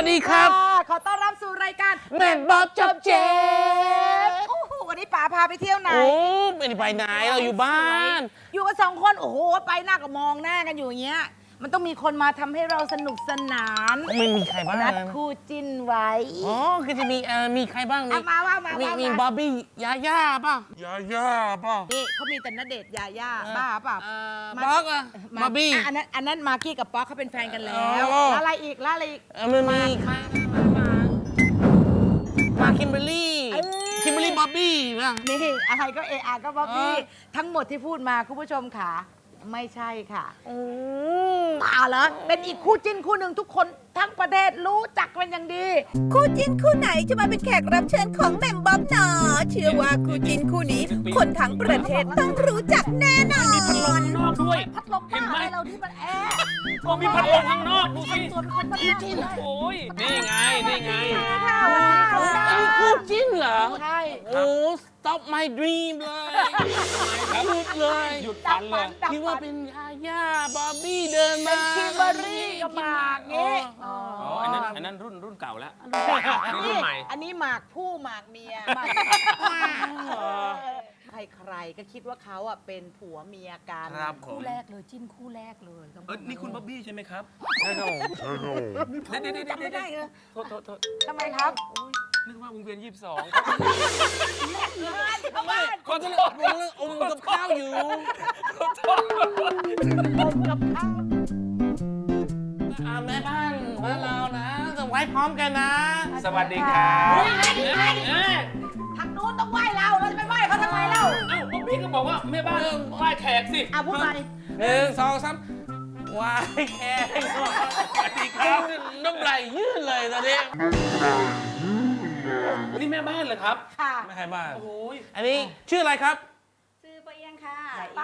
วัสดีครับค่ะขอต้อนรับสู่รายการแม่บ๊อบจบเจ็บโอ้โหวันนี้ป๋าพาไปเที่ยวไหนโอ้ไม่ได้ไปไหนเราอยู่บ้าน อยู่กันสองคน โอ้โห ไปหน้าก็มองหน้ากันอยู่อย่างเงี้ย มันต้องมีคนมาทำให้เราสนุกสนานไม่มีใครบ้างนัดนะคู่จิ้นไว้อ๋อคือจะมีเอ่อมีใครบ้างมีเอามาว่ามามีว่ามีมาบ๊อบบี้ยาย่าป่ะยาย่าป่ะนี่เขามีแต่ณเดชน์ยาย่าบ้าเปล่า เอ่อมา บ๊อกอะบ๊อบบี้ะอันนั้นอันนั้นมากกี้กับป๊อกเขาเป็นแฟนกันแล้ว อ๋อ แล้วอะไรอีกแล้วอะไรอีก เอ่อมันมีใครมามาคิมเบอร์รี่เอ้ย คิมเบอร์รี่บ๊อบบี้นะนี่อะไรก็เออาก็บ๊อบบี้เออทั้งหมดที่พูดมาคุณผู้ชมค่ะ ไม่ใช่ค่ะโอ้มาเหรอเป็นอีกคู่จิ้นคู่หนึ่งทุกคนทั้งประเทศรู้จักเป็นอย่างดี คู่จิ้นคู่ไหนจะมาเป็นแขกรับเชิญของแหม่มบ๊อบหนอ เชื่อว่าคู่จิ้นคู่นี้ คนทั้งประเทศต้องรู้จักแน่นอนพัดลมข้างน อกด้วย พัดลมเห็นไหมบ้าอะไรเราที่มันแอร์ก็มีพัดลมข้างนอกดูสิส่วนคนพัดลมเลย โอ้ยนี่ไงนี่ไง ค่ะวันนี้เขาได้ นี่คู่จิ้นเหรอ ใช่ โอ้ stop my dream เลยหยุดเลย หยุดดัฟับนเลฟัยนดับคิดว่าฟันเป็นยาย่าบ๊อบบี้เดินเป็นมาคิมเบอร์รี่กับหมากงี้อ๋อ อ๋ออันนั้นอันนั้นรุ่นรุ่นเก่าแล้วนี่รุ่นใหม่ อันนี้หมากผู้หมากเมียใคร ใครๆ ก็คิดว่าเขาอะเป็นผัวเมียกันครับผมคู่แรกเลยจิ้นคู่แรกเลยต้องเออนี่คุณบ๊อบบี้ใช่ไหมครับใช่ครับผมเดี๋ยวเดี๋ยวเดี๋ยวจำไม่ได้เหรอโทษโทษโทษทำไมครับนึกว่าวงเวียนยี่สิบสองทำไมก็จะอมอมกับข้าวอยู่กับข้าวอ่าแม่บ้านบ้านเรานะจะไว้พร้อมกันนะ สวัสดีครับาทำไมเล่าเอ้าบ๊อบบี้ก็บอกว่าแม่บ้านไหว้แขกสิอะพูดไปหนึ่งสองสามวายแขกสวัสดีครับน้ำไหลยืดเลยตอนนี้นี่แม่บ้านเหรอครับ ค่ะไม่ใครบ้านโอ้ยอันนี้ชื่ออะไรครับ ซื้อปะเอียงค่ะ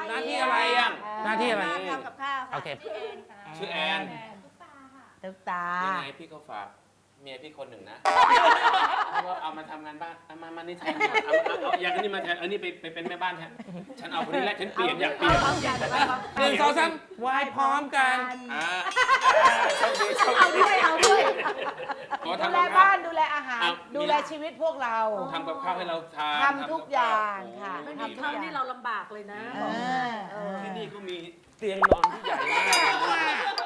หน้าที่อะไรอะหน้าที่อะไรทำกับข้าวค่ะโอเคชื่อแอนค่ะชื่อแอนตุ๊กตายังไงพี่ก็ฝากเมียพี่คนหนึ่งนะ เพราะว่าเอามาทำงานบ้านเอามามานี่แทนเอาเอาเอาเอาอย่างนี้มาแทนเอานี่ไปไปเป็นแม่บ้านแทนฉันเอาคนนี้แหละฉันเปลี่ยนอยากเปลี่ยนพร้อมกันเอาพร้อมหนึ่งสองสามไหว้พร้อมกัน อ่าโชคดีโชคเอาดีด้วยเอาด้วยขอดูทำแลกับข้าบ้าวนดูแลอาหารเอาดูแลชีวิตพวกเรา ทำกับข้าวให้เราทานทำทุกอย่างค่ะโอ้ทำดีทุกมากอย่างนี่เราลำบากเลยนะเออเออ ที่นี่ก็มีเตียงนอนที่ใหญ่มาก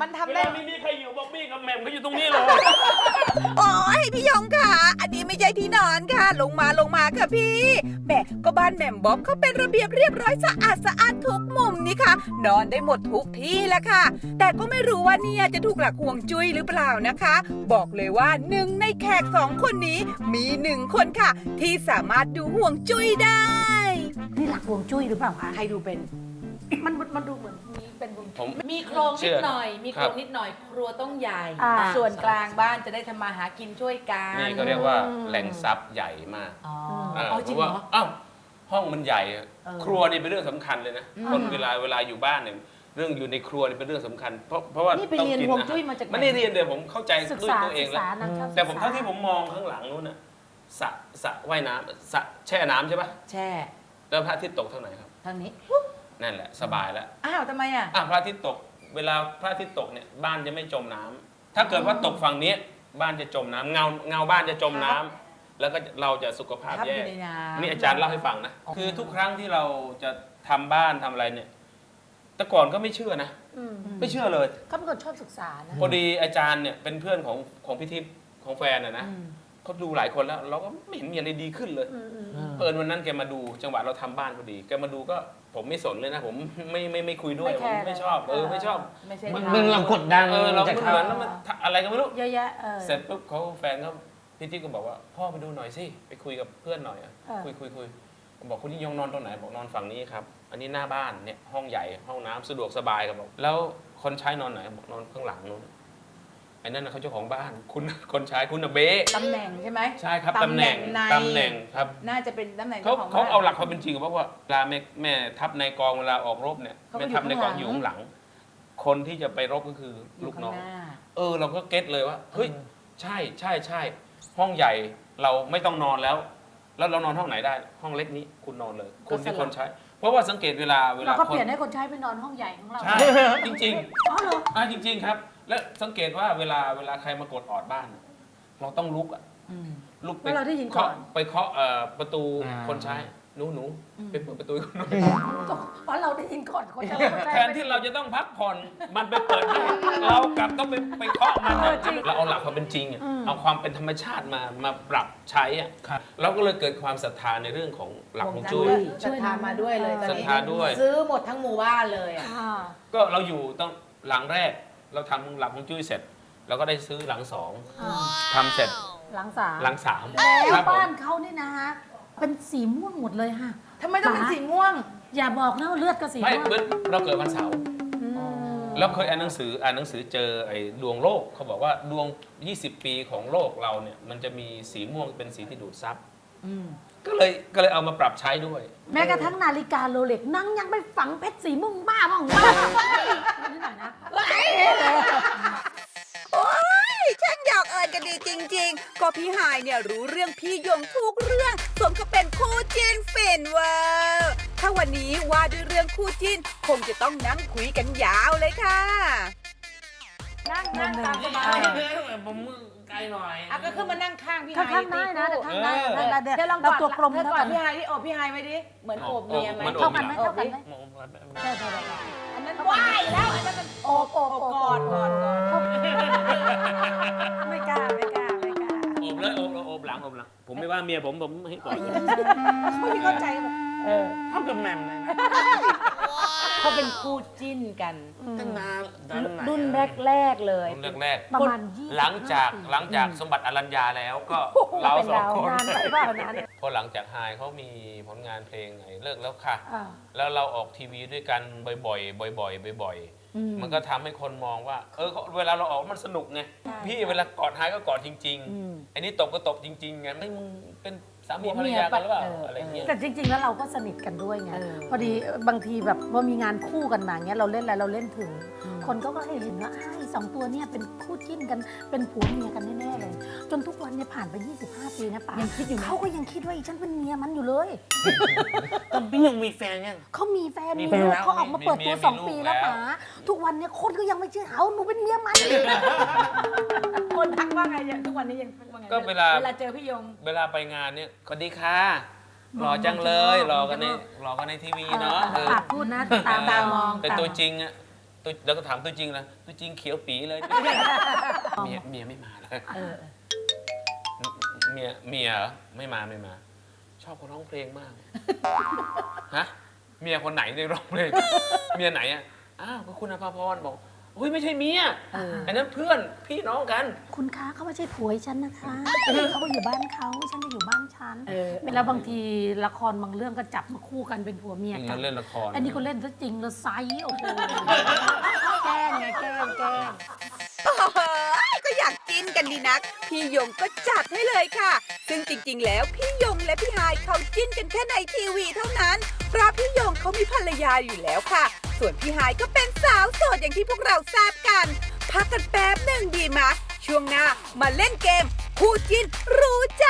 มันทำเวได้ลาไม่มีใครอยู่บ๊อบบี้กับแหม่มเขาอยู่ตรงนี้เลยโอ้ยพี่ยงค่ะ อันนี้ไม่ใช่ที่นอนค่ะ ลงมาลงมาค่ะพี่แหมก็บ้านแหม่มบ๊อบเขาเป็นระเบียบเรียบร้อยสะอาดสะอาดทุกมุมนี่ค่ะ นอนได้หมดทุกที่แหละค่ะ แต่ก็ไม่รู้ว่าเนี่ยจะถูกหลักห่วงจุ้ยหรือเปล่านะคะ บอกเลยว่าหนึ่งในแขกสองคนนี้มีหนึ่งคนค่ะ ที่สามารถดูห่วงจุ้ยได้ นี่หลักฮวงจุ้ยหรือเปล่าคะ ใครดูเป็น มันมันดูเหมือนมีเป็นวง ผม มีโครงเชื่นิอดหน่อย มีคโครับรงนิดหน่อย ครัวต้องใหญ่อ่าอ่า ส่วนกลางบ้านจะได้ทำมาหากินช่วยกันนี่ก็เรียกว่าแหล่งทรัพย์ใหญ่มากอ๋อเอออ๋อเพจริงราะเหรว่าออ้าวห้องมันใหญ่อะเออครัวนี่เป็นเรื่องสำคัญเลยนะคนเวลาเวลาอยู่บ้านเนี่ยเรื่องอยู่ในครัวนี่เป็นเรื่องสำคัญ เพราะเพราะว่านี่ไปต้องเรียนกิฮวงอาหารจุ้ยมาจากไหน ไม่ได้เรียนเดี๋ยวผมเข้าใจศึกด้วยษาตัวเองศึกแล้วษานางชอบแต่ผมศึกษเท่าที่ผมมองข้างหลังนู้นน่ะสระสระว่ายน้ำสระแช่น้ำใช่ปะแช่ แล้วพระอาทิตย์ตกทางไหนครับ ทางนี้ นั่นแหละสบายแล้วอ้าวทำไมอะ อะพระอาทิตย์ตกเวลาพระอาทิตย์ตกเนี่ยบ้านจะไม่จมน้ำถ้าเกิดว่าตกฝั่งนี้บ้านจะจมน้ำเงาเงาบ้านจะจมน้ำแล้วก็เราจะสุขภาพทับอแย่ยู่ในน้ำ นี่อาจารย์เล่าให้ฟังนะอ๋อคือทุกครั้งที่เราจะทำบ้านทำอะไรเนี่ยแต่ก่อนก็ไม่เชื่อนะไม่เชื่อเลย เขาเป็นคนชอบศึกษานะ พอดีอาจารย์เนี่ยเป็นเพื่อนของของพิทิพย์ของแฟนนะนะ เขาดูหลายคนแล้ว เราก็ไม่เห็นมีอะไรดีขึ้นเลย เปิดวันนั้นแกมาดูจังหวะเราทำบ้านพอดี แกมาดูก็ผมไม่สนเลยนะ ผมไม่ไม่ไม่คุยด้วยไม่ผแคมร์ไม่ชอบเออไม่ชอบไม่ใช่มันทางเป็นเรากดดันเออเราจากไม่เขาเหมือนแล้วมันอะไรก็ไม่รู้ เยอะแยะเออ เสร็จปุ๊บเขาแฟนก็พี่จิ๊กก็บอกว่า พ่อไปดูหน่อยสิไปคุยกับเพื่อนหน่อยอะเออ คุยคุยคุยบอกคุณยิ่งยงนอนตรงไหนบอกนอนฝั่งนี้ครับ อันนี้หน้าบ้านเนี่ยห้องใหญ่ห้องน้ำสะดวกสบายครับบอกแล้วคนใช้นอนไหนบอกนอนข้างหลังนู้น ไอ้นั่นนะเขาเจ้าของบ้าน คุณคนใช้คุณนะเบ๊ะตำแหน่งใช่ไหม ใช่ครับตำแหน่งใน ตำแหน่งครับน่าจะเป็นตำแหน่งเขาจ้ของเขาบ้น เอาหลักความเป็นจริงเพราะว่าเวลาแม่แม่ทัพในกองเวลาออกรบเนี่ยเขาก็แม่อยู่ทัพในกองข้างหลังอยู่ข้างหลังคนที่จะไปรบก็คือลูกน้องเออเราก็เก็ตเลยว่าเฮ้ยใช่ใช่ใช่ห้องใหญ่เราไม่ต้องนอนแล้ว แล้วเรานอนห้องไหนได้ ห้องเล็กนี้คุณนอนเลย คุณที่คนใช้ เพราะว่าสังเกตเวลาเวเราลาก็คเปนลี่ยนให้คนใช้ไปนอนห้องใหญ่ของเราใช่จริงอ๋อเหรอๆอ่าจริง ๆ ครับ และสังเกตว่าเวลาเวลาใครมากดออดบ้าน เราต้องลุกอะลุกไปแล้วเราได้ยินก่อน เคาะไปเคาะเอ่อประตูอ่า คนใช้หนูหนูไปเปิดประตูให้คนหน่อยเพราะเราได้ยินก่อนคนจะคนใช้แทนที่เราจะต้องพักผ่อนมันไปเปิดให้เรากลับต้องไปไปเคาะมันอะเราเอาหลักความเป็นจริงอะเอาความเป็นธรรมชาติมามาปรับใช้อะครับ เราก็เลยเกิดความศรัทธาในเรื่องของหลักของจุ้ย ศรัทธามาด้วยเลยตอนศรัทนี้ธาด้วย ซื้อหมดทั้งหมู่บ้านเลยอะอ่าก็เราอยู่ต้องหลังแรก เราทำหลักของจุ้ยเสร็จเราก็ได้ซื้อหลังสองอ่าทำเสร็จหลังสามหลังสามแล้วครับผมบ้านเขานี่นะฮะเป็นสีม่วงหมดเลยฮะทำไมต้องเป็นสีม่วง อย่าบอกนะว่าเลือดก็สีไม่ม่วงเหมือนเราเกิดวันเสาร์อืมแล้วเคยอ่านหนังสืออ่านหนังสือเจอไอ้ดวงโลกเขาบอกว่าดวง 20 ปีของโลกเราเนี่ยมันจะมีสีม่วงเป็นสีที่ดูดซับ ก็เลยก็เลยเอามาปรับใช้ด้วย แม้กระทั่งนาฬิกาโรเล็กนั่งยังไปฝังเพชรสีม่วงบ้าบ้างบ้านิดหน่อยนะโอ้ยช่างหยอกเอิญกันดีจริง ๆ ก็พี่หายเนี่ยรู้เรื่องพี่ยงทุกเรื่องสมกับเป็นคู่จิ้นฟินเวอร์ถ้าวันนี้ว่าด้วยเรื่องคู่จิ้น คงจะต้องนั่งคุยกันยาวเลยค่ะ นั่งนั่งตามสบาเอายเพื่อนผม มือไกลหน่อยอะก็ขึ้นมานั่งข้างพี่ข้าไฮงๆได้นะตีแต่คู่ข้างๆได้เออได้ได้เธอลองเรากอดตัวกลมเธอเท่ากอกัดนพี่ไฮดิโอบพี่ไฮไว้ดิ เหมือนโอบเมียไหมมันโอบเท่ากันไหมโอบเท่ากันดิไหมมองไปแบบได้ได้ได้อันนั้นว่ายแล้วอันนั้นมันโอบโอบโอบโอบกอดกอดกอดไม่กล้าไม่กล้าไม่กล้าโอบเลยโอบโอบหลังโอบหลัง ผมไม่ว่าเมียผมผมให้ก่อน เขาไม่เข้าใจแบบเออเท่ากับแหม่มเลยนะ เขาเป็นคู่จิ้นกัน ตั้งนานตอนไหนรุ่นแรก ๆ เลยผมแรกประมาณยี่สิบๆหลังจากหลังจากสมบัติอรัญญาแล้วก็เราสองคนนานไปเปล่านานพอหลังจากไฮายเขามีผลงานเพลงไงเลิกแล้วค่ะ อ่า แล้วเราออกทีวีด้วยกันบ่อยๆ บ่อยๆ บ่อยๆ มันก็ทำให้คนมองว่า เออเวลาเราออกมันสนุกไง พี่เวลากอดไฮายก็กอดจริง ๆ อันนี้ตบก็ตบจริงๆไงไม่มึงเป็น สามีภรรยากันหรือเปล่าอะไรเงี้ยแต่จริง ๆ แล้วเราก็สนิทกันด้วยไงพอดีบางทีแบบว่ามีงานคู่กันมาเงี้ยเราเล่นอะไรเราเล่นถึง คนก็ก็เห็นว่าไอ้ สองตัวเนี่ยเป็นคู่จิ้นกันเป็นผัวเมียกันแน่ๆเลย จนทุกวันเนี่ยผ่านไป 25 ปีนะป๋ายังคิดอยู่ไหม เขาก็ยังคิดว่าอีฉันเป็นเมียมันอยู่เลยตอนพี่ยังมีแฟนยัง เขามีแฟนมีมีแฟนลูกแล้ว เขาออกมาเปิดมีตัวมีสองลูกปีแล้วแล้ว ป๋าทุกวันเนี่ยคนก็ยังไม่เชื่อเขาหนูเป็นเมียมัน คนทักว่าไงเนี่ยทุกวันนี้ยังทักว่าไงก็เวลา เวลาเจอพี่ยง เวลาไปงานเนี่ยสวัสดีค่ะหล่อจังเลยหล่อกันในหล่อกันในทีวีเนาะเออปากพูดนะตาตามองเป็นตามตัวจริงอะ ตัวแล้วก็ถามตัวจริงนะตัวจริงเขียวปีเลย เมียเมียไม่มาเลยเออ เมียเมียเหรอไม่มาไม่มา ชอบคนร้องเพลงมากฮะเมียคนไหนได้ร้องเพลงเมียไหนอะอ้าวก็คุณอภาพรบอก อุ้ยไม่ใช่เมียเอออันนั้นเพื่อนพี่น้องกัน คุณคะเขาไม่ใช่ผัวฉันนะคะเขาก็อยู่บ้านเขาฉันก็อยู่บ้านฉันเออแล้วบางทีละครบางเรื่องก็จับมาคู่กันเป็นผัวเมียนี่กังั้นนเล่นละครอันนี้ก็เล่นซะจริงแล้วไซส์โอ้โหแกล้งไงแกล้งแกล้งโอ้โหก็อยากกินกันดีนัก พี่ยงก็จัดให้เลยค่ะ ซึ่งจริงๆ แล้วพี่ยงและพี่ฮายเขาจิ้นกันแค่ในทีวีเท่านั้นเพราะพี่ยงเขามีภรรยาอยู่แล้วค่ะ ส่วนพี่ฮายก็เป็นสาวโสดอย่างที่พวกเราทราบกัน พักกันแป๊บหนึ่งดีมะ ช่วงหน้ามาเล่นเกม คู่จิ้นรู้ใจ